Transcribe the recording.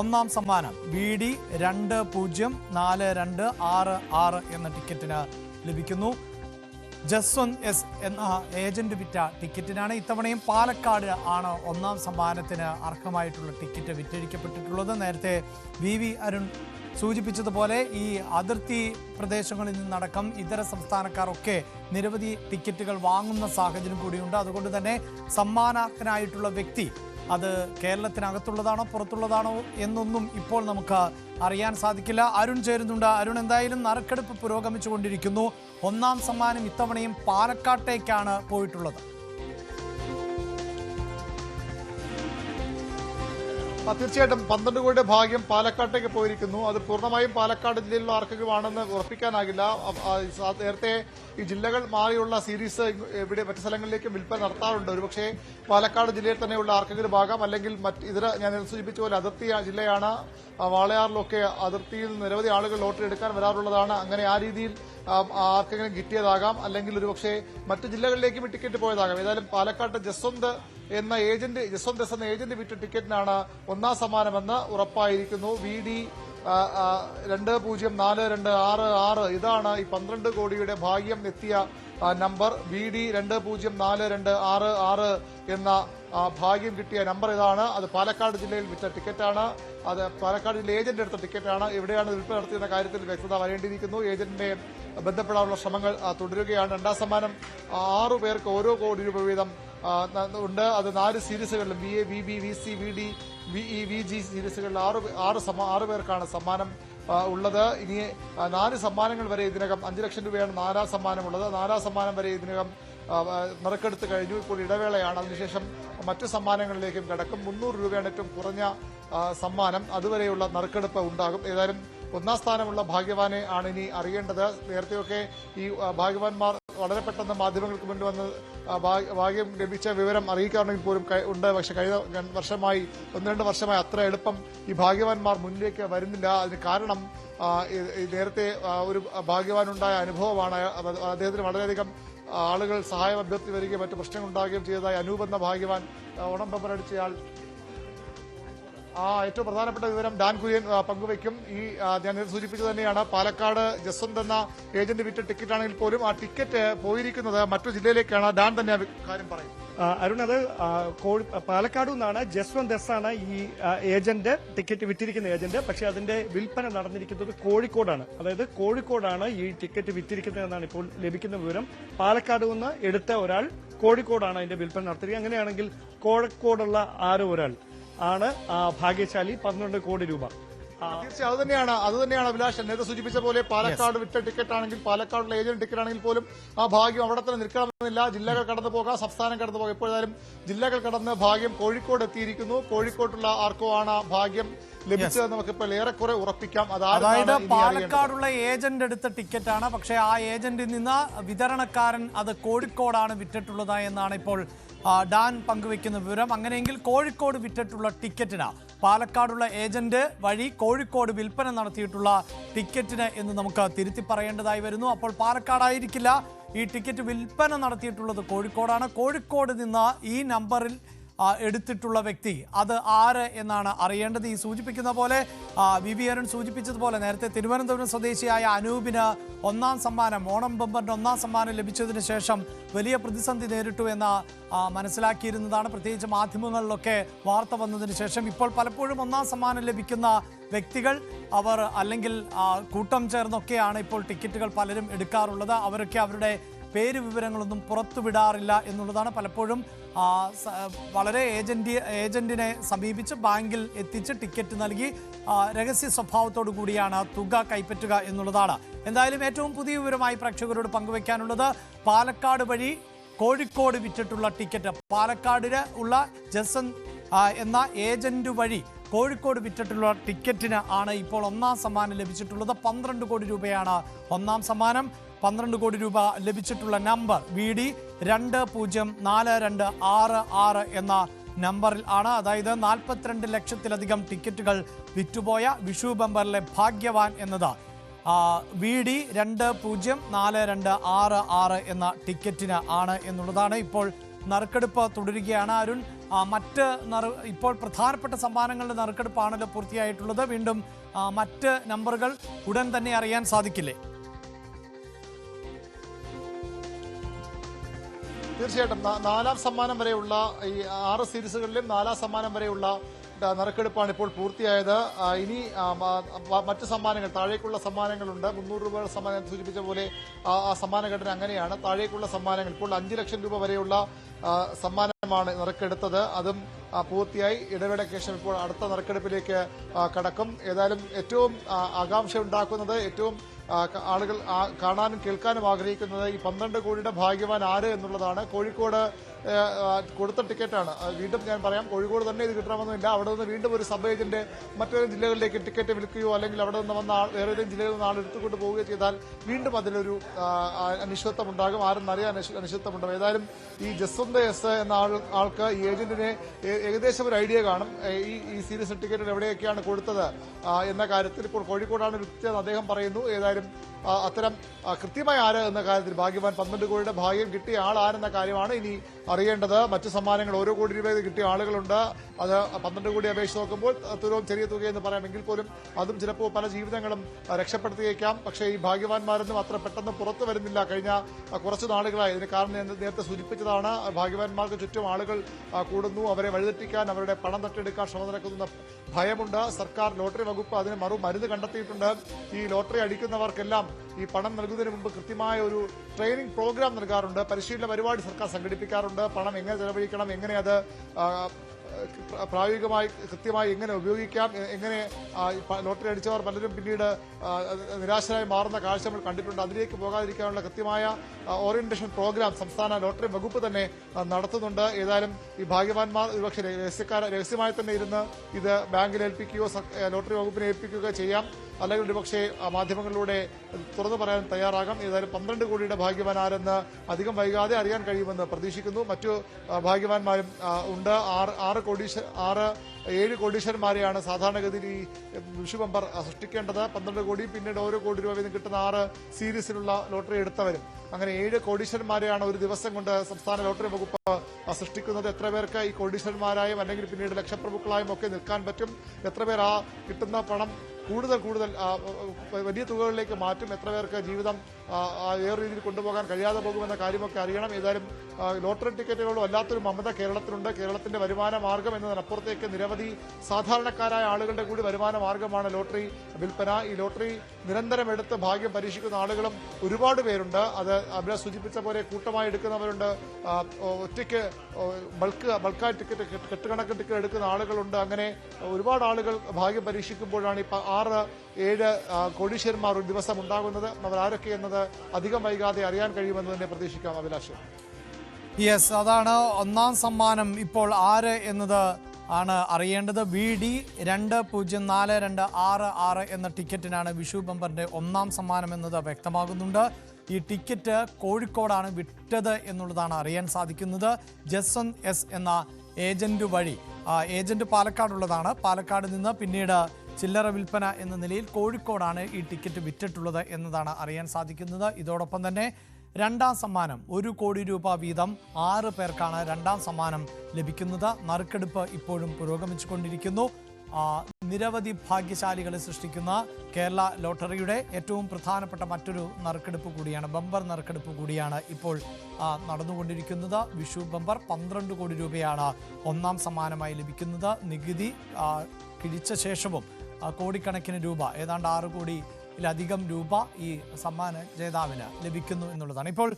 ഒന്നാം സമ്മാനം. B D രണ്ട് പൂജ്യം നാല് രണ്ട് ആറ് ആറ് എന്ന ടിക്കറ്റിന് ലഭിക്കുന്നു. ജസ്വന്ത് എസ് എന്ന ഏജന്റ് വിറ്റ ടിക്കറ്റിനാണ് ഇത്തവണയും പാലക്കാട് ആണ് ഒന്നാം സമ്മാനത്തിന് അർഹമായിട്ടുള്ള ടിക്കറ്റ് വിറ്റഴിക്കപ്പെട്ടിട്ടുള്ളത്. നേരത്തെ വി വി അരുൺ സൂചിപ്പിച്ചതുപോലെ ഈ അതിർത്തി പ്രദേശങ്ങളിൽ നിന്നടക്കം ഇതര സംസ്ഥാനക്കാരൊക്കെ നിരവധി ടിക്കറ്റുകൾ വാങ്ങുന്ന സാഹചര്യം കൂടിയുണ്ട്. അതുകൊണ്ട് തന്നെ സമ്മാനാർഹനായിട്ടുള്ള വ്യക്തി അത് കേരളത്തിനകത്തുള്ളതാണോ പുറത്തുള്ളതാണോ എന്നൊന്നും ഇപ്പോൾ നമുക്ക് അറിയാൻ സാധിക്കില്ല. അരുൺ ചേരുന്നുണ്ട്. അരുൺ എന്തായാലും നറുക്കെടുപ്പ് പുരോഗമിച്ചുകൊണ്ടിരിക്കുന്നു. ഒന്നാം സമ്മാനം ഇത്തവണയും പാലക്കാട്ടേക്കാണ് പോയിട്ടുള്ളത്. തീർച്ചയായിട്ടും പന്ത്രണ്ട് കോടിയുടെ ഭാഗ്യം പാലക്കാട്ടേക്ക് പോയിരിക്കുന്നു. അത് പൂർണമായും പാലക്കാട് ജില്ലയിലുള്ള ആർക്കെങ്കിലുമാണെന്ന് ഉറപ്പിക്കാനാകില്ല. അ- ആ, നേരത്തെ ഈ ജില്ലകൾ മാറിയുള്ള സീരീസ് ഇവിടെ മറ്റു സ്ഥലങ്ങളിലേക്കും വിൽപ്പന നടത്താറുണ്ട്. ഒരുപക്ഷെ പാലക്കാട് ജില്ലയിൽ തന്നെയുള്ള ആർക്കെങ്കിലും ഭാഗം അല്ലെങ്കിൽ മറ്റ് ഇതര ഞാൻ സൂചിപ്പിച്ച പോലെ അതിർത്തി ജില്ലയാണ് വാളയാറിലൊക്കെ അതിർത്തിയിൽ നിരവധി ആളുകൾ ലോട്ടറി എടുക്കാൻ വരാറുള്ളതാണ്. അങ്ങനെ ആ രീതിയിൽ ആർക്കെങ്കിലും കിട്ടിയതാകാം. അല്ലെങ്കിൽ ഒരുപക്ഷെ മറ്റു ജില്ലകളിലേക്കും ടിക്കറ്റ് പോയതാകാം. ഏതായാലും പാലക്കാട്ട് ജസ്വന്ത് എന്ന ഏജന്റ് ജസ്വന്ത് എസ് എന്ന ഏജന്റ് വിറ്റ ടിക്കറ്റിനാണ് ഒന്നാം സമ്മാനമെന്ന് ഉറപ്പായിരിക്കുന്നു. വി ഡി രണ്ട് പൂജ്യം നാല് രണ്ട് ആറ് ആറ്. ഇതാണ് ഈ പന്ത്രണ്ട് കോടിയുടെ ഭാഗ്യം എത്തിയ നമ്പർ. വി ഡി രണ്ട് പൂജ്യം നാല് രണ്ട് ആറ് ആറ് എന്ന ഭാഗ്യം കിട്ടിയ നമ്പർ ഇതാണ്. അത് പാലക്കാട് ജില്ലയിൽ വിറ്റ ടിക്കറ്റാണ്. അത് പാലക്കാട് ജില്ല ഏജന്റ് എടുത്ത ടിക്കറ്റാണ്. എവിടെയാണ് വിൽപ്പന നടത്തിയെന്ന കാര്യത്തിൽ വ്യക്തത വരേണ്ടിയിരിക്കുന്നു. ഏജന്റിനെ ബന്ധപ്പെടാനുള്ള ശ്രമങ്ങൾ തുടരുകയാണ്. രണ്ടാം സമ്മാനം ആറു പേർക്ക് ഓരോ കോടി രൂപ വീതം ഉണ്ട്. അത് നാല് സീരീസുകളിലും B A B B V C V D V E V G സീരീസുകളിൽ ആറ് ആറ് ആറ് പേർക്കാണ് സമ്മാനം ഉള്ളത്. ഇനി നാല് സമ്മാനങ്ങൾ വരെ ഇതിനകം അഞ്ച് ലക്ഷം രൂപയാണ് നാലാം സമ്മാനമുള്ളത്. നാലാം സമ്മാനം വരെ ഇതിനകം നറുക്കെടുത്ത് കഴിഞ്ഞു. ഇപ്പോൾ ഇടവേളയാണ്. അതിനുശേഷം മറ്റു സമ്മാനങ്ങളിലേക്കും കടക്കും. മുന്നൂറ് രൂപയാണ് ഏറ്റവും കുറഞ്ഞ സമ്മാനം. അതുവരെയുള്ള നറുക്കെടുപ്പ് ഉണ്ടാകും. ഏതായാലും ഒന്നാം സ്ഥാനമുള്ള ഭാഗ്യവാനെ ആണ് ഇനി അറിയേണ്ടത്. നേരത്തെയൊക്കെ ഈ ഭാഗ്യവാന്മാർ വളരെ പെട്ടെന്ന് മാധ്യമങ്ങൾക്ക് മുന്നിൽ വന്ന് ഭാഗ്യം ലഭിച്ച വിവരം അറിയിക്കാറുണ്ടെങ്കിൽ പോലും ഉണ്ട്. പക്ഷെ കഴിഞ്ഞ വർഷമായി ഒന്ന് രണ്ട് വർഷമായി അത്ര എളുപ്പം ഈ ഭാഗ്യവാന്മാർ മുന്നിലേക്ക് വരുന്നില്ല. അതിന് കാരണം നേരത്തെ ഒരു ഭാഗ്യവാനുണ്ടായ അനുഭവമാണ്. അദ്ദേഹത്തിന് വളരെയധികം ആളുകൾ സഹായം അഭ്യർത്ഥി വരികയും മറ്റു പ്രശ്നങ്ങൾ ഉണ്ടാകുകയും ചെയ്തതായി അനൂപ് എന്ന ഭാഗ്യവാൻ ഓണം ബമ്പറടിച്ചയാൾ ആ ഏറ്റവും പ്രധാനപ്പെട്ട വിവരം ഡാൻ കുര്യൻ പങ്കുവയ്ക്കും. ഈ ഞാൻ നേരത്തെ സൂചിപ്പിച്ചത് തന്നെയാണ്. പാലക്കാട് ജസ്വന്ത് എന്ന ഏജന്റ് വിറ്റ ടിക്കറ്റ് ആണെങ്കിൽ പോലും ആ ടിക്കറ്റ് പോയിരിക്കുന്നത് മറ്റു ജില്ലയിലേക്കാണ്. ഡാൻ തന്നെ കാര്യം പറയും. അരുൺ അത് കോഴി- പാലക്കാട് നിന്നാണ് ജസ്വന്ത് എസ് ആണ് ഈ ഏജന്റ് ടിക്കറ്റ് വിറ്റിരിക്കുന്ന ഏജന്റ്. പക്ഷെ അതിന്റെ വിൽപ്പന നടന്നിരിക്കുന്നത് കോഴിക്കോടാണ്. അതായത് കോഴിക്കോടാണ് ഈ ടിക്കറ്റ് വിറ്റിരിക്കുന്നത് എന്നാണ് ഇപ്പോൾ ലഭിക്കുന്ന വിവരം. പാലക്കാട് നിന്ന് എടുത്ത ഒരാൾ കോഴിക്കോടാണ് അതിന്റെ വിൽപ്പന നടത്തിയത്. അങ്ങനെയാണെങ്കിൽ കോഴിക്കോടുള്ള ആരോ ഒരാൾ. ആണ് ആ, ഭാഗ്യശാലി പന്ത്രണ്ട് കോടി രൂപ. തീർച്ചയായും അത് തന്നെയാണ് അത് തന്നെയാണ് അഭിലാഷ്. നേരത്തെ സൂചിപ്പിച്ച പോലെ പാലക്കാട് വിറ്റ ടിക്കറ്റ് ആണെങ്കിൽ പാലക്കാടുള്ള ഏജന്റ് ടിക്കറ്റ് ആണെങ്കിൽ പോലും ആ ഭാഗ്യം അവിടെ തന്നെ നിൽക്കണമെന്നില്ല. ജില്ലകൾ കടന്നു പോകാം സംസ്ഥാനം കടന്നു പോകാം. എപ്പോഴായാലും ജില്ലകൾ കടന്ന് ഭാഗ്യം കോഴിക്കോട് എത്തിയിരിക്കുന്നു. കോഴിക്കോട്ടുള്ള ആർക്കോ ആണ് ആ ഭാഗ്യം ലഭിച്ചത് നമുക്ക് ഇപ്പോൾ ഏറെക്കുറെ ഉറപ്പിക്കാം. അതായത്. പാലക്കാടുള്ള ഏജന്റ് എടുത്ത ടിക്കറ്റ് ആണ് പക്ഷേ ആ ഏജന്റിൽ നിന്ന് വിതരണക്കാരൻ അത് കോഴിക്കോടാണ് വിറ്റിട്ടുള്ളത് എന്നാണ് ഇപ്പോൾ ഡാൻ പങ്കുവെക്കുന്ന വിവരം. അങ്ങനെയെങ്കിൽ കോഴിക്കോട് വിറ്റിട്ടുള്ള ടിക്കറ്റിന് പാലക്കാടുള്ള ഏജന്റ് വഴി കോഴിക്കോട് വിൽപ്പന നടത്തിയിട്ടുള്ള ടിക്കറ്റിന് എന്ന് നമുക്ക് തിരുത്തി പറയേണ്ടതായി വരുന്നു. അപ്പോൾ പാലക്കാടായിരിക്കില്ല. ഈ ടിക്കറ്റ് വിൽപ്പന നടത്തിയിട്ടുള്ളത് കോഴിക്കോടാണ്. കോഴിക്കോട് നിന്ന് ഈ നമ്പറിൽ എടുത്തിട്ടുള്ള വ്യക്തി. അത് ആര് എന്നാണ് അറിയേണ്ടത്. ഈ സൂചിപ്പിക്കുന്ന പോലെ വി വി അരുൺ സൂചിപ്പിച്ചതുപോലെ നേരത്തെ തിരുവനന്തപുരം സ്വദേശിയായ അനൂപിന് ഒന്നാം സമ്മാനം ഓണം ബമ്പറിന്റെ ഒന്നാം സമ്മാനം ലഭിച്ചതിന് ശേഷം വലിയ പ്രതിസന്ധി നേരിട്ടു എന്ന് മനസ്സിലാക്കിയിരുന്നതാണ്. പ്രത്യേകിച്ച് മാധ്യമങ്ങളിലൊക്കെ വാർത്ത വന്നതിന് ശേഷം ഇപ്പോൾ പലപ്പോഴും ഒന്നാം സമ്മാനം ലഭിക്കുന്ന വ്യക്തികൾ അവർ അല്ലെങ്കിൽ കൂട്ടം ചേർന്നൊക്കെയാണ് ഇപ്പോൾ ടിക്കറ്റുകൾ പലരും എടുക്കാറുള്ളത്. അവരൊക്കെ അവരുടെ പേര് വിവരങ്ങളൊന്നും പുറത്തുവിടാറില്ല എന്നുള്ളതാണ് പലപ്പോഴും വളരെ ഏജന്റ് ഏജന്റിനെ സമീപിച്ച് ബാങ്കിൽ എത്തിച്ച് ടിക്കറ്റ് നൽകി രഹസ്യ സ്വഭാവത്തോടു കൂടിയാണ് തുക കൈപ്പറ്റുക എന്നുള്ളതാണ്. എന്തായാലും ഏറ്റവും പുതിയ വിവരമായി പ്രേക്ഷകരോട് പങ്കുവയ്ക്കാനുള്ളത് പാലക്കാട് വഴി കോഴിക്കോട് വിറ്റിട്ടുള്ള ടിക്കറ്റ്. പാലക്കാടിന് ഉള്ള ജസൻ എന്ന ഏജന്റ് വഴി കോഴിക്കോട് വിറ്റിട്ടുള്ള ടിക്കറ്റിന് ആണ് ഇപ്പോൾ ഒന്നാം സമ്മാനം ലഭിച്ചിട്ടുള്ളത്. പന്ത്രണ്ട് കോടി രൂപയാണ് ഒന്നാം സമ്മാനം. പന്ത്രണ്ട് കോടി രൂപ ലഭിച്ചിട്ടുള്ള നമ്പർ വി ഡി രണ്ട് പൂജ്യം നാല് രണ്ട് ആറ് ആറ് എന്ന നമ്പറിൽ ആണ്. അതായത് നാൽപ്പത്തിരണ്ട് ലക്ഷത്തിലധികം ടിക്കറ്റുകൾ വിറ്റുപോയ വിഷു ബമ്പറിലെ ഭാഗ്യവാൻ എന്നത്. വി ഡി രണ്ട് പൂജ്യം നാല് രണ്ട് ആറ് ആറ് എന്ന ടിക്കറ്റിന് ആണ് എന്നുള്ളതാണ് ഇപ്പോൾ നറുക്കെടുപ്പ് തുടരുകയാണ് അരുൺ. മറ്റ് നറു ഇപ്പോൾ പ്രധാനപ്പെട്ട സമ്മാനങ്ങളുടെ നറുക്കെടുപ്പാണല്ലോ പൂർത്തിയായിട്ടുള്ളത്. വീണ്ടും മറ്റ് നമ്പറുകൾ ഉടൻ തന്നെ അറിയാൻ സാധിക്കില്ലേ? തീർച്ചയായിട്ടും. നാലാം സമ്മാനം വരെയുള്ള ഈ ആറ് സീരീസുകളിലും നാലാം സമ്മാനം വരെയുള്ള നറുക്കെടുപ്പാണ് ഇപ്പോൾ പൂർത്തിയായത്. ഇനി മറ്റ് സമ്മാനങ്ങൾ താഴേക്കുള്ള സമ്മാനങ്ങളുണ്ട്. മുന്നൂറ് രൂപ സമ്മാനം സൂചിപ്പിച്ച പോലെ ആ സമ്മാനഘടന അങ്ങനെയാണ്. താഴേക്കുള്ള സമ്മാനങ്ങൾ ഇപ്പോൾ അഞ്ച് ലക്ഷം രൂപ വരെയുള്ള സമ്മാനമാണ് നറുക്കെടുത്തത്. അതും പൂർത്തിയായി. ഇടവേളയ്ക്ക് ശേഷം ഇപ്പോൾ അടുത്ത നറുക്കെടുപ്പിലേക്ക് കടക്കും. ഏതായാലും ഏറ്റവും ആകാംക്ഷ ഉണ്ടാക്കുന്നത് ഏറ്റവും ആളുകൾ കാണാനും കേൾക്കാനും ആഗ്രഹിക്കുന്നത് ഈ പന്ത്രണ്ട് കോടിയുടെ ഭാഗ്യവാൻ ആര് എന്നുള്ളതാണ്. കോഴിക്കോട് കൊടുത്ത ടിക്കറ്റാണ് വീണ്ടും ഞാൻ പറയാം കോഴിക്കോട് തന്നെ ഇത് കിട്ടണമെന്നില്ല. അവിടെ നിന്ന് വീണ്ടും ഒരു സബ് ഏജന്റ് മറ്റേ ജില്ലകളിലേക്ക് ടിക്കറ്റ് വിൽക്കുകയോ അല്ലെങ്കിൽ അവിടെ നിന്ന് വന്ന ആൾ വേറെ ഏതെങ്കിലും ജില്ലയിൽ നിന്ന് ആൾ എടുത്തുകൊണ്ട് പോവുകയോ ചെയ്താൽ വീണ്ടും അതിലൊരു അനിശ്ചിതത്വം ഉണ്ടാകും. ആരെന്നറിയാൻ അനിശ്ചിതത്വം ഉണ്ടാകും. ഏതായാലും ഈ ജസ്വന്ത് എസ് എന്ന ആൾ ആൾക്ക് ഈ ഏജന്റിനെ ഏകദേശം ഒരു ഐഡിയ കാണും. ഈ ഈ സീരീസ് ടിക്കറ്റ് എവിടെയൊക്കെയാണ് കൊടുത്തത് എന്ന കാര്യത്തിൽ ഇപ്പോൾ കോഴിക്കോടാണ് വ്യക്തി അദ്ദേഹം പറയുന്നു. ഏതായാലും അത്തരം കൃത്യമായ ആര് എന്ന കാര്യത്തിൽ ഭാഗ്യവാൻ പന്ത്രണ്ട് കോടിയുടെ ഭാഗ്യം കിട്ടിയ ആൾ ആരെന്ന കാര്യമാണ് ഇനി അറിയേണ്ടത്. മറ്റു സമ്മാനങ്ങൾ ഓരോ കോടി രൂപ കിട്ടിയ ആളുകളുണ്ട്. അത് പന്ത്രണ്ട് കോടി അപേക്ഷ നോക്കുമ്പോൾ തുലവും ചെറിയ തുകയെന്ന് പറയാമെങ്കിൽ പോലും അതും ചിലപ്പോൾ പല ജീവിതങ്ങളും രക്ഷപ്പെടുത്തിയേക്കാം. പക്ഷേ ഈ ഭാഗ്യവാന്മാരൊന്നും അത്ര പെട്ടെന്ന് പുറത്തു വരുന്നില്ല. കഴിഞ്ഞ കുറച്ച് നാളുകളായി. ഇതിന് കാരണം നേരത്തെ സൂചിപ്പിച്ചതാണ്. ഭാഗ്യവാന്മാർക്ക് ചുറ്റും ആളുകൾ കൂടുന്നു. അവരെ വഴിതെറ്റിക്കാൻ അവരുടെ പണം തട്ടിയെടുക്കാൻ ശ്രമം നടക്കുന്ന ഭയമുണ്ട്. സർക്കാർ ലോട്ടറി വകുപ്പ് അതിന് മറു മരുന്ന് കണ്ടെത്തിയിട്ടുണ്ട്. ഈ ലോട്ടറി അടിക്കുന്നവർക്കെല്ലാം ഈ പണം നൽകുന്നതിന് മുമ്പ് കൃത്യമായ ഒരു ട്രെയിനിങ് പ്രോഗ്രാം നൽകാറുണ്ട്. പരിശീലന പരിപാടി സർക്കാർ സംഘടിപ്പിക്കാറുണ്ട്. പണം എങ്ങനെ ചെലവഴിക്കണം എങ്ങനെ അത് പ്രായോഗികമായി കൃത്യമായി എങ്ങനെ ഉപയോഗിക്കാം എങ്ങനെ ലോട്ടറി അടിച്ചവർ പലരും പിന്നീട് നിരാശരായി മാറുന്ന കാഴ്ച നമ്മൾ കണ്ടിട്ടുണ്ട്. അതിലേക്ക് പോകാതിരിക്കാനുള്ള കൃത്യമായ ഓറിയന്റേഷൻ പ്രോഗ്രാം സംസ്ഥാന ലോട്ടറി വകുപ്പ് തന്നെ നടത്തുന്നുണ്ട്. ഏതായാലും ഈ ഭാഗ്യവാന്മാർ ഒരുപക്ഷെ രഹസ്യക്കാര രഹസ്യമായി തന്നെ ഇരുന്ന് ഇത് ബാങ്കിൽ ഏൽപ്പിക്കുകയോ ലോട്ടറി വകുപ്പിനെ ഏൽപ്പിക്കുകയോ ചെയ്യാം. അല്ലെങ്കിൽ ഒരുപക്ഷെ മാധ്യമങ്ങളിലൂടെ തുറന്നു പറയാൻ തയ്യാറാകാം. ഏതായാലും പന്ത്രണ്ട് കോടിയുടെ ഭാഗ്യവാൻ ആരെന്ന് അധികം വൈകാതെ അറിയാൻ കഴിയുമെന്ന് പ്രതീക്ഷിക്കുന്നു. മറ്റു ഭാഗ്യവാന്മാരും ഉണ്ട്. ആറ് ആറ് കോടി ആറ് ഏഴ് കോടീശ്വരന്മാരെയാണ് സാധാരണഗതിയിൽ ഈ വിഷു ബമ്പർ സൃഷ്ടിക്കേണ്ടത്. പന്ത്രണ്ട് കോടി പിന്നീട് ഓരോ കോടി രൂപ വീതം കിട്ടുന്ന ആറ് സീരീസിലുള്ള ലോട്ടറി എടുത്തവരും. അങ്ങനെ ഏഴ് കോടീശ്വരന്മാരെയാണ് ഒരു ദിവസം കൊണ്ട് സംസ്ഥാന ലോട്ടറി വകുപ്പ് സൃഷ്ടിക്കുന്നത്. എത്ര പേർക്ക് ഈ കോടീശ്വരന്മാരായും അല്ലെങ്കിൽ പിന്നീട് ലക്ഷപ്രഭുക്കളായും ഒക്കെ നിൽക്കാൻ പറ്റും? എത്ര പേർ ആ കിട്ടുന്ന പണം കൂടുതൽ കൂടുതൽ വലിയ തുകകളിലേക്ക് മാറ്റും? എത്ര പേർക്ക് ജീവിതം ഏറെ രീതിയിൽ കൊണ്ടുപോകാൻ കഴിയാതെ പോകുമെന്ന കാര്യമൊക്കെ അറിയണം. ഏതായാലും ലോട്ടറി ടിക്കറ്റുകളും അല്ലാത്തൊരു മമത കേരളത്തിലുണ്ട്. കേരളത്തിന്റെ വരുമാന മാർഗം എന്നതിനപ്പുറത്തേക്ക് നിരവധി സാധാരണക്കാരായ ആളുകളുടെ കൂടി വരുമാന മാർഗമാണ് ലോട്ടറി വിൽപ്പന. ഈ ലോട്ടറി നിരന്തരം എടുത്ത് ഭാഗ്യം പരീക്ഷിക്കുന്ന ആളുകളും ഒരുപാട് പേരുണ്ട്. അത് അവിടെ സൂചിപ്പിച്ച പോലെ കൂട്ടമായി എടുക്കുന്നവരുണ്ട്. ഒറ്റയ്ക്ക് ബൾക്ക് ബൾക്കായി ടിക്കറ്റ് കെട്ടുകണക്ക് ടിക്കറ്റ് എടുക്കുന്ന ആളുകളുണ്ട്. അങ്ങനെ ഒരുപാട് ആളുകൾ ഭാഗ്യം പരീക്ഷിക്കുമ്പോഴാണ് ഇപ്പൊ ആറ് ഏഴ് കോടീശ്വരന്മാർ ഒരു ദിവസം ഉണ്ടാകുന്നത്. അവർ ആരൊക്കെ എന്നത് അധികം വൈകാതെ അറിയാൻ കഴിയുമെന്ന് തന്നെ പ്രതീക്ഷിക്കാം അഭിലാഷ്. യെസ് അതാണ് ഒന്നാം സമ്മാനം ഇപ്പോൾ ആര് എന്നത് ആണ് അറിയേണ്ടത്. വി ഡി രണ്ട് പൂജ്യം നാല് രണ്ട് ആറ് ആറ് എന്ന ടിക്കറ്റിനാണ് വിഷു ബംബറിന്റെ ഒന്നാം സമ്മാനം എന്നത് വ്യക്തമാകുന്നുണ്ട്. ഈ ടിക്കറ്റ് കോഴിക്കോടാണ് വിട്ടത് എന്നുള്ളതാണ് അറിയാൻ സാധിക്കുന്നത്. ജസ്വൻ എസ് എന്ന ഏജന്റ് വഴി ഏജന്റ് പാലക്കാടുള്ളതാണ്. പാലക്കാട് നിന്ന് പിന്നീട് ചില്ലറ വിൽപ്പന എന്ന നിലയിൽ കോഴിക്കോടാണ് ഈ ടിക്കറ്റ് വിറ്റിട്ടുള്ളത് എന്നതാണ് അറിയാൻ സാധിക്കുന്നത്. ഇതോടൊപ്പം തന്നെ രണ്ടാം സമ്മാനം ഒരു കോടി രൂപ വീതം ആറ് പേർക്കാണ് രണ്ടാം സമ്മാനം ലഭിക്കുന്നത്. നറുക്കെടുപ്പ് ഇപ്പോഴും പുരോഗമിച്ചുകൊണ്ടിരിക്കുന്നു. നിരവധി ഭാഗ്യശാലികളെ സൃഷ്ടിക്കുന്ന കേരള ലോട്ടറിയുടെ ഏറ്റവും പ്രധാനപ്പെട്ട മറ്റൊരു നറുക്കെടുപ്പ് കൂടിയാണ് ബമ്പർ നറുക്കെടുപ്പ് കൂടിയാണ് ഇപ്പോൾ നടന്നുകൊണ്ടിരിക്കുന്നത്. വിഷു ബമ്പർ പന്ത്രണ്ട് കോടി രൂപയാണ് ഒന്നാം സമ്മാനമായി ലഭിക്കുന്നത്. നികുതി കിഴിച്ച ശേഷവും കോടിക്കണക്കിന് രൂപ ഏതാണ്ട് ആറ് കോടിയിലധികം രൂപ ഈ സമ്മാന ജേതാവിന് ലഭിക്കുന്നു എന്നുള്ളതാണ്. ഇപ്പോൾ